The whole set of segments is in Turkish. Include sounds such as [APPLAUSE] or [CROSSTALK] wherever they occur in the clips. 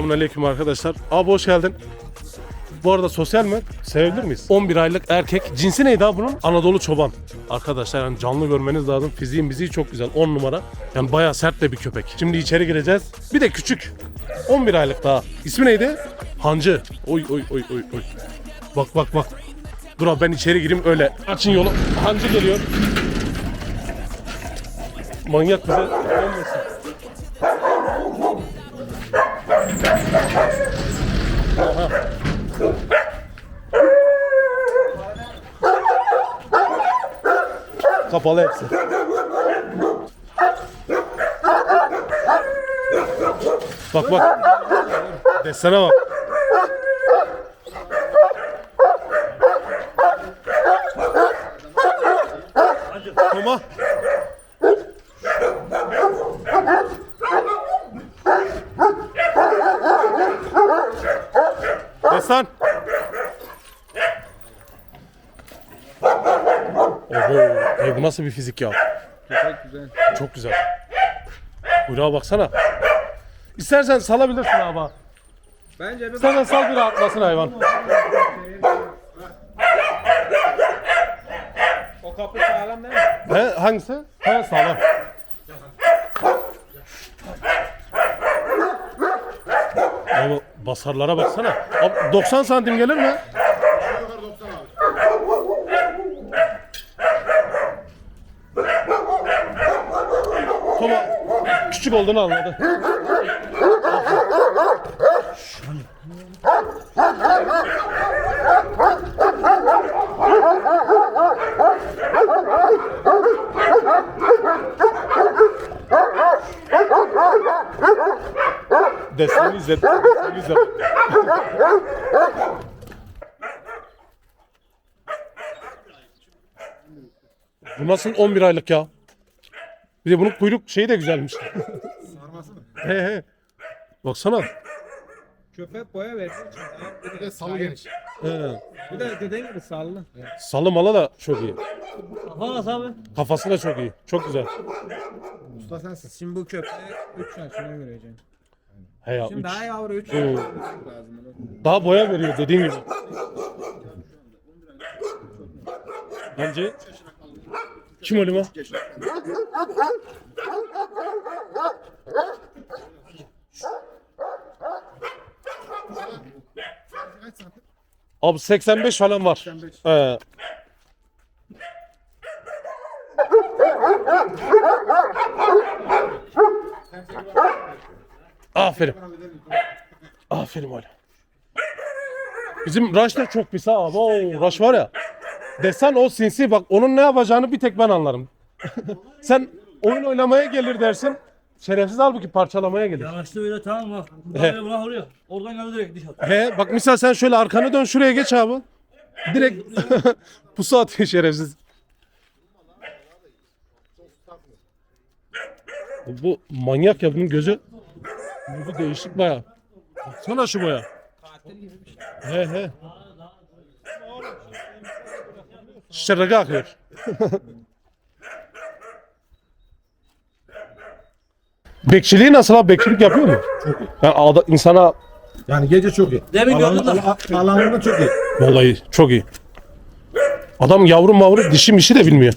Selamun aleyküm arkadaşlar. Abi hoş geldin. Bu arada sosyal mi? Sevebilir miyiz? 11 aylık erkek. Cinsi neydi abi bunun? Anadolu çoban. Arkadaşlar yani canlı görmeniz lazım. Fiziğin biziği çok güzel. 10 numara. Yani bayağı sert de bir köpek. Şimdi içeri gireceğiz. Bir de küçük. 11 aylık daha. İsmi neydi? Hancı. Oy oy oy oy oy. Bak bak bak. Dur abi ben içeri gireyim öyle. Açın yolu. Hancı geliyor. Manyak bize olmasın. Kapalı hepsi. Bak bak. Desene bak. Toma. Destan. Oho, ey bu nasıl bir fizik ya? Çok güzel. Çok güzel. Kuyruğa baksana. İstersen salabilirsin abi. Bence bir İstersen sal bir rahatlasın hayvan. o kapı sağlam değil mi? He hangisi? He sağlam. Abi basarlara baksana. Abi 90 santim gelir mi? Toma küçük olduğunu anladı. Desteni izledim. Desteni izledim. Bu nasıl 11 aylık ya? Bir de bunun kuyruk şeyi de güzelmiş. Sarması mı? he he. Baksana. Köpek boya daha Bir de Salı geniş. He. Bir de dediğin gibi sallı. Salı malı da çok iyi. Valla abi. Kafası da çok iyi. Çok güzel. Usta sensin. Şimdi bu köpeği 3 yaşına göreceksin. He ya. Şimdi üç. daha yavru 3 Oo. lazım. Daha boya veriyor dediğin gibi. Bence kim o santim? Abi 85 falan var. 85. He. Aferin. Aferin oğlum. Bizim Rush da çok pis ha abi. Oo, Rush var ya. Desen o sinsi bak onun ne yapacağını bir tek ben anlarım. Sen oyun oynamaya gelir dersin. Şerefsiz halbuki parçalamaya gelir. Yanaştı böyle tamam bak. Böyle bırak oraya. Oradan geldi direkt dışarı. He bak misal sen şöyle arkanı dön şuraya geç abi. Direkt [LAUGHS] pusu atıyor şerefsiz. Bu, bu manyak ya bunun gözü gözü değişik baya. Baksana şu boya. He he. Şırrıga akıyor. Bekçiliği nasıl abi? Bekçilik yapıyor mu? Çok iyi. Yani ada, insana Yani gece çok iyi. Demin gördün de. Alan- Alanında çok iyi. Vallahi çok iyi. Adam yavru mavru dişi mişi de bilmiyor.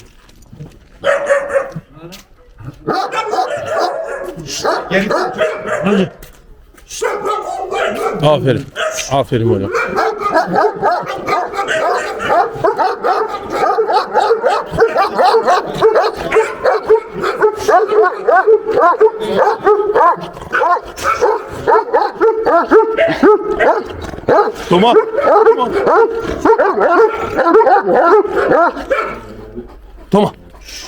Aferin. Aferin hocam. Toma. Toma.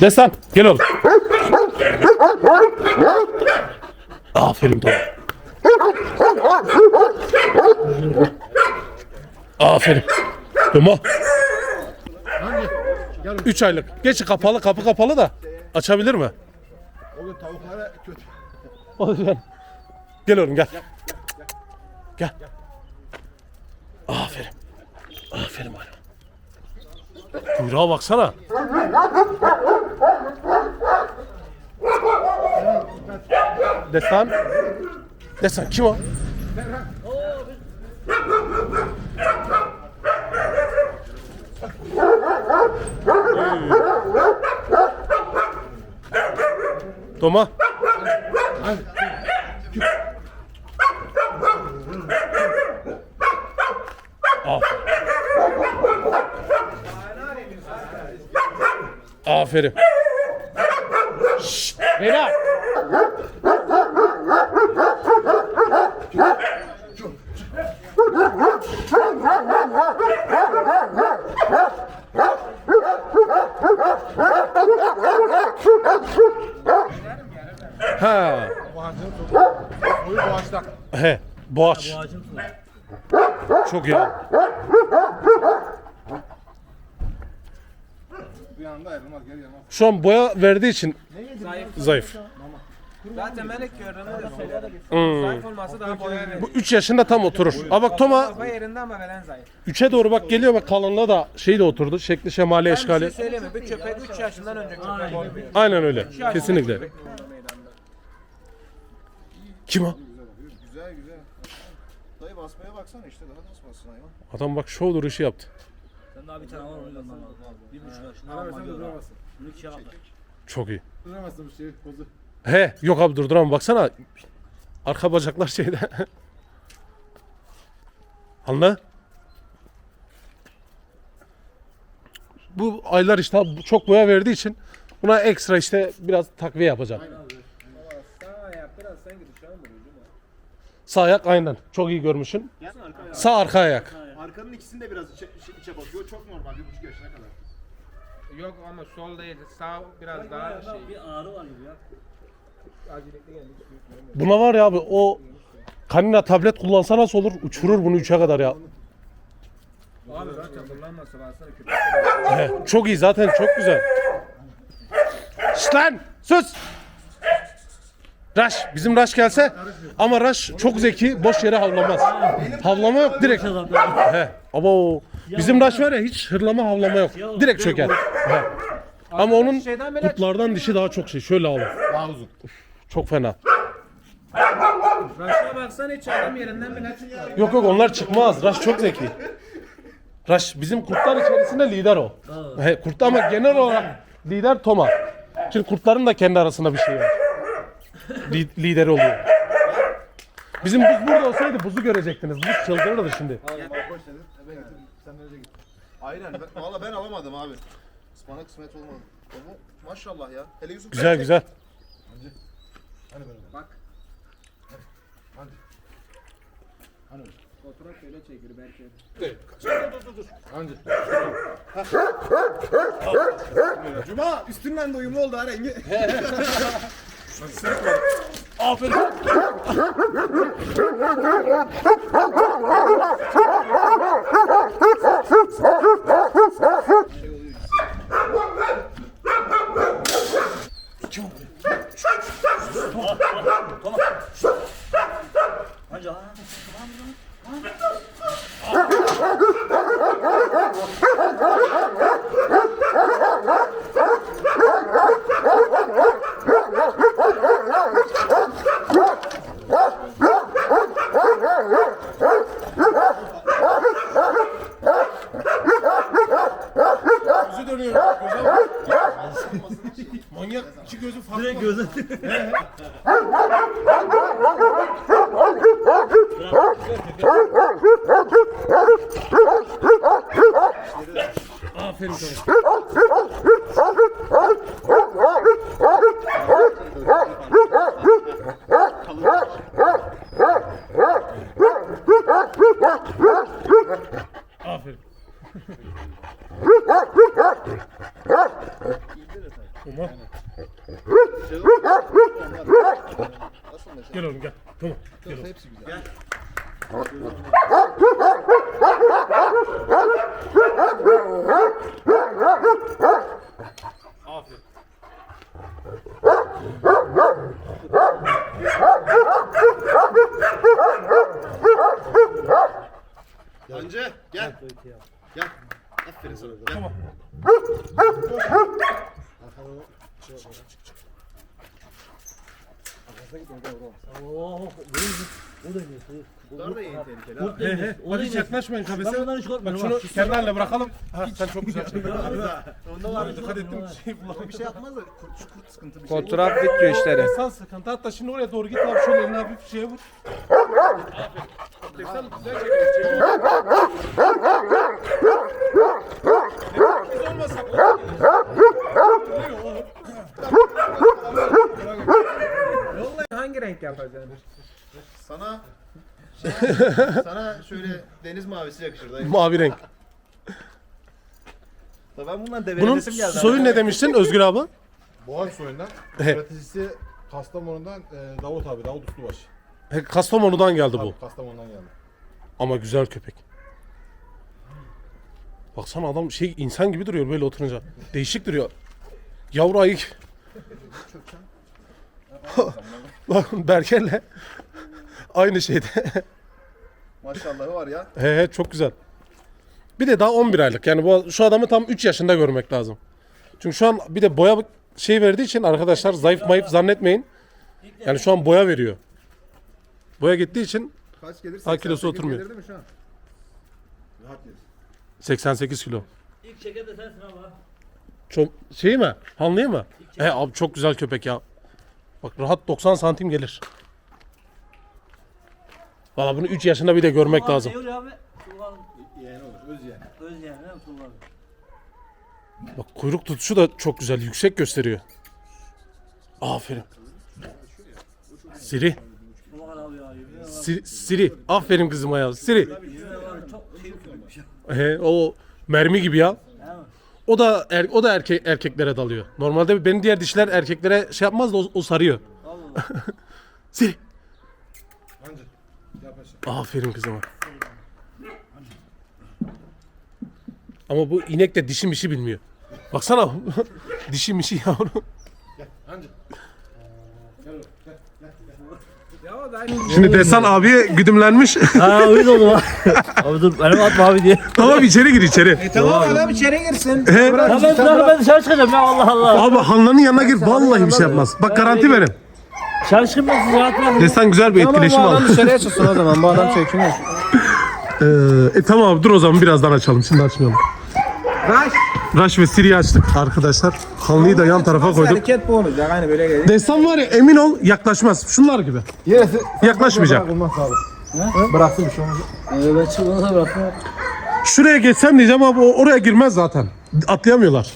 Destan. Gel oğlum. Aferin Toma. Aferin. Toma. 3 aylık. Geç kapalı kapı kapalı da açabilir mi? O gün tavuklara kötü. O yüzden. Gel oğlum gel. Gel. Aferin. Aferin bana. Kuyruğa baksana. Destan. Destan kim o? Toma. Aferin. Şşt, beyler. He. Boğaç. Suyu. Çok iyi. Bir anda ayrılmaz gel yanına. Şu an boya verdiği için zayıf. Zaten melek gördüğünde de söyledim. Hmm. Zayıf olması daha boya verir. Bu 3 yaşında tam oturur. Aa bak Toma Kafa yerinde ama veren zayıf. 3'e doğru bak geliyor bak kalınlığı da şey de oturdu. Şekli şemali Ben bir eşkali. şey söyleyeyim mi? Bir köpek 3 yaşından önce köpek olmuyor. Aynen öyle. Kesinlikle. Kim o? Basmaya baksana işte daha nasıl bassın hayvan. Adam bak şov duruşu yaptı. Sen daha bir tane var onu göndermem lazım. Bir buçuk yaşında ama gör. Bunu iki. Çok iyi. Duramazsın bir şey pozu. He yok abi durduramam baksana. Arka bacaklar şeyde. [LAUGHS] Anla. Bu aylar işte abi çok boya verdiği için buna ekstra işte biraz takviye yapacağım. Sağ ayak biraz sanki dışarı vuruyor değil mi? Sağ ayak aynen. Çok iyi görmüşsün. Sağ arka ayak. Arkanın ikisini de biraz içe, içe, bakıyor. Çok normal bir buçuk yaşına kadar. Yok ama sol değil. Sağ biraz daha şey. Bir ağrı var gibi ya. Buna var ya abi o kanina tablet kullansa nasıl olur? Uçurur bunu 3'e kadar ya. Abi zaten kullanmasa baksana köpek. He, çok iyi zaten çok güzel. Şşt lan sus. Raş bizim Raş gelse ama Raş çok zeki boş yere havlamaz. Havlama yok direkt. He. Ama o bizim Raş var ya hiç hırlama havlama yok. Direkt çöker. He. Ama onun kurtlardan dişi daha çok şey. Şöyle alın. Daha uzun. Çok fena. Başına baksana hiç adam yerinden bile çıkmıyor. Yok yok onlar çıkmaz. Raş çok zeki. Raş bizim kurtlar içerisinde lider o. He, kurt ama genel olarak lider Toma. Şimdi kurtların da kendi arasında bir şey var. Li- lider oluyor. Bizim buz burada olsaydı buzu görecektiniz. Buz çıldırırdı şimdi. Boş dedin. Evet sen önce git. Aynen. Ben, valla ben alamadım abi. Bana kısmet olmadı. Ama maşallah ya. Hele Yusuf Güzel güzel. Fotoğraf şöyle çekir belki. Cuma üstünden de uyumlu oldu ha rengi. [LAUGHS] Anca. Gözü dönüyor. Göze bak. Manyak iki gözü farklı. Direkt gözü. Aferin sana. Aferin. Bence gel. Gel. Aferin sana. Gel. Tamam. Arkana çık çık çık. Arkasına git oradan oradan. Oo, Kurtlar da iyi tehlikeli ha. He he. Hadi yaklaşmayın Ben kafese. bundan hiç korkmuyorum. Şunu kenarla bırakalım. Ha sen çok güzel çekiyorsun. Onda var. Dikkat ettim şey Bir şey yapmaz da kurt, şu kurt sıkıntı bir şey. Fotoğraf bitiyor işleri. Sen sıkıntı hatta şimdi oraya doğru git abi şöyle eline hafif şeye vur. Güzel. Biz olmasak Hangi renk yapacaksın? Sana sana şöyle deniz mavisi yakışır dayı. Mavi renk. Da ben bundan Bunun develesim geldi. soyu ne demiştin Özgür abi? Boğaz soyundan. Üreticisi Kastamonu'dan e, Davut abi. Davut Uslubaş. He, Kastamonu'dan geldi bu. Tabii Kastamonu'dan geldi. Ama güzel köpek. Baksana adam şey insan gibi duruyor böyle oturunca. Değişik duruyor. Yavru ayı. [LAUGHS] Bak Berker'le aynı şeyde. [LAUGHS] Maşallah var ya. he he çok güzel. Bir de daha 11 aylık. Yani bu şu adamı tam 3 yaşında görmek lazım. Çünkü şu an bir de boya şey verdiği için arkadaşlar zayıf mayıf zannetmeyin. Yani şu an boya veriyor. Boya gittiği için Kaç gelir? Ha, kilosu 88 oturmuyor. gelir değil mi şu an? Rahat yeriz. 88 kilo. İlk çeken de sensin abi. Çok şey mi? Hanlıyı mı? He abi çok güzel köpek ya. Bak rahat 90 santim gelir. Valla bunu 3 yaşında bir de görmek Abi lazım. Abi? Olur. Öz. Öz? Bak kuyruk tutuşu da çok güzel, yüksek gösteriyor. Aferin. Siri, Tuğba abi ya. yemin ederim. Siri, Siri. Aferin kızıma ya. Siri. Yemin ederim çok şey yapıyormuş. He, o mermi gibi ya. Değil mi? O da er, o da erkek erkeklere dalıyor. Normalde benim diğer dişler erkeklere şey yapmaz da o, o sarıyor. Allah Allah. [LAUGHS] Siri. Aferin kızıma. Ama bu inek de dişi mişi bilmiyor. Baksana [LAUGHS] dişi mişi yavrum. Şimdi Desan abiye güdümlenmiş. Ha uyuz oldum ha. abi dur benim atma abi diye. tamam içeri gir içeri. tamam adam içeri girsin. He. Ya ben, ben, ben dışarı çıkacağım ya Allah Allah. Abi Hanlan'ın yanına gir. Vallahi bir şey yapmaz. Bak garanti verin. Ben sizi rahat bırakın. Desan güzel bir etkileşim Tamam bu al. adam dışarıya çıksın o zaman. Bu adam çekiniyor. [LAUGHS] Ee, e, tamam dur o zaman birazdan açalım. Şimdi açmayalım. Raş. Raş ve Siri'yi açtık arkadaşlar. Hanlıyı da yan tarafa koyduk. Hareket bu olacak. Hani böyle gelir. Destan var ya emin ol yaklaşmaz. Şunlar gibi. Yeresi Yaklaşmayacak. bırakılmaz abi. Bıraktım. Ee, ben çıkmadan da bıraktım. Şuraya geçsem diyeceğim ama o oraya girmez zaten. Atlayamıyorlar.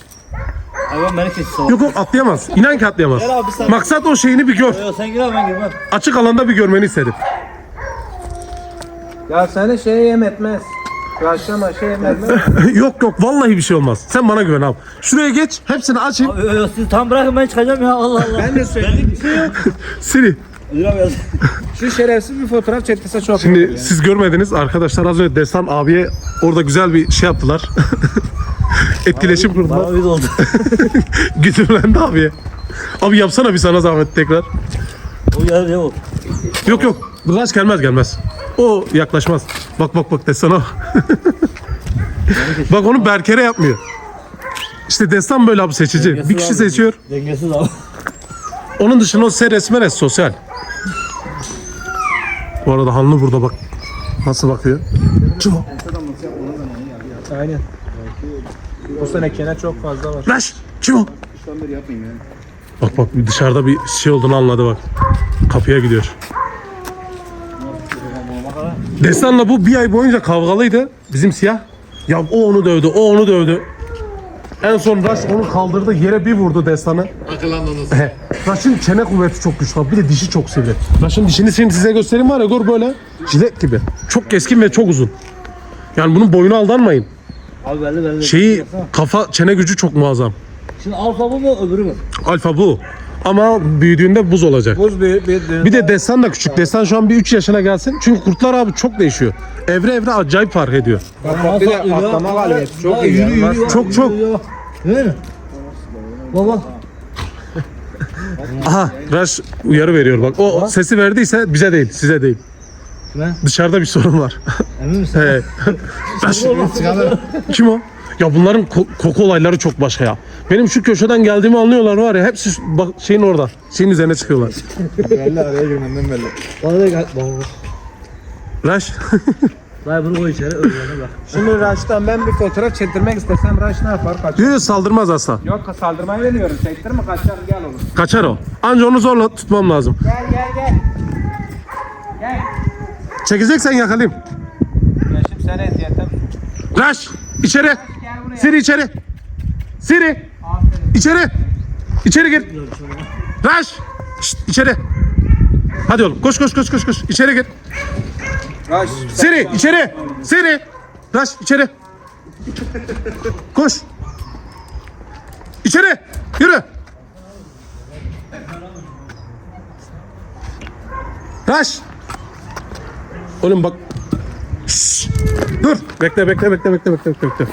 Hayvan beni kesti salak. Yok yok atlayamaz. İnan ki atlayamaz. abi sen- Maksat o şeyini bir gör. Yok sen gir abi ben girmem. Açık alanda bir görmeni istedim. Ya seni şey yem etmez. Raşlama şey yem etmez. yok yok vallahi bir şey olmaz. Sen bana güven abi. Şuraya geç. Hepsini açayım. Abi yok siz tam bırakın ben çıkacağım ya Allah Allah. ben de söyleyeyim. Bir şey yok. [LAUGHS] Siri. [LAUGHS] Şu şerefsiz bir fotoğraf çektirse çok Şimdi yani. siz görmediniz arkadaşlar az önce Destan abiye orada güzel bir şey yaptılar. [LAUGHS] [LAUGHS] Etkileşim kurdular. uyuz oldu. Güdümlendi abiye. Abi yapsana bir sana zahmet tekrar. O yer ya o. Yok yok. Raş gelmez gelmez. O yaklaşmaz. Bak bak bak Destan'a. [LAUGHS] bak onu Berker'e yapmıyor. İşte Destan böyle abi seçici. Dengesiz Bir kişi abi. seçiyor. Dengesiz abi. Onun dışında o seres meres sosyal. Bu arada Hanlı burada bak. Nasıl bakıyor? O? Aynen. Bu sene kene çok fazla var. Raş! Kim o? Bak bak bir dışarıda bir şey olduğunu anladı bak. Kapıya gidiyor. Destan'la bu bir ay boyunca kavgalıydı. Bizim siyah. Ya o onu dövdü, o onu dövdü. En son Raş onu kaldırdı, yere bir vurdu Destan'ı. Akıllandınız. Raş'ın çene kuvveti çok güçlü. Bir de dişi çok sivri. Raş'ın dişini şimdi size göstereyim var ya gör böyle jilet gibi. Çok keskin ve çok uzun. Yani bunun boyuna aldanmayın. Abi belli belli. Şeyi kafa çene gücü çok muazzam. Şimdi alfa bu mu öbürü mü? Alfa bu. Ama büyüdüğünde buz olacak. Buz bir, bir, Bir de Destan da küçük. Destan şu an bir 3 yaşına gelsin. Çünkü kurtlar abi çok değişiyor. Evre evre acayip fark ediyor. Bak, bak, bir de atlama galibiyeti. Çok iyi. Yürü yürü. Çok çok. Değil mi? Baba. Aha Raş uyarı veriyor bak. O sesi verdiyse bize değil size değil. Ne? Dışarıda bir sorun var. Emin misin? He. [LAUGHS] Kim o? Ya bunların ko- koku olayları çok başka ya. Benim şu köşeden geldiğimi anlıyorlar var ya hepsi şu- bak şeyin orada. Şeyin üzerine çıkıyorlar. belli araya girmenden belli. Bana da gel. Bana bak. Raş. [LAUGHS] Dayı bunu koy içeri öyle bak. Şimdi Raş'tan ben bir fotoğraf çektirmek istesem Raş ne yapar? Kaçar. Yok saldırmaz asla. Yok saldırmayı demiyorum. Çektirme kaçar gel oğlum. Kaçar o. Anca onu zorla tutmam lazım. Gel gel. Gel. Çekeceksen yakalayayım. Ya şimdi sana eziyete Raş içeri. Siri içeri. Siri içeri. İçeri gir. Raş. Şşt, içeri. Hadi oğlum koş koş koş koş koş. İçeri gir. Raş. Siri içeri. Siri. Raş içeri. Koş. İçeri. Yürü. Raş. Oğlum bak. Şşş. Dur. Bekle bekle bekle bekle bekle bekle.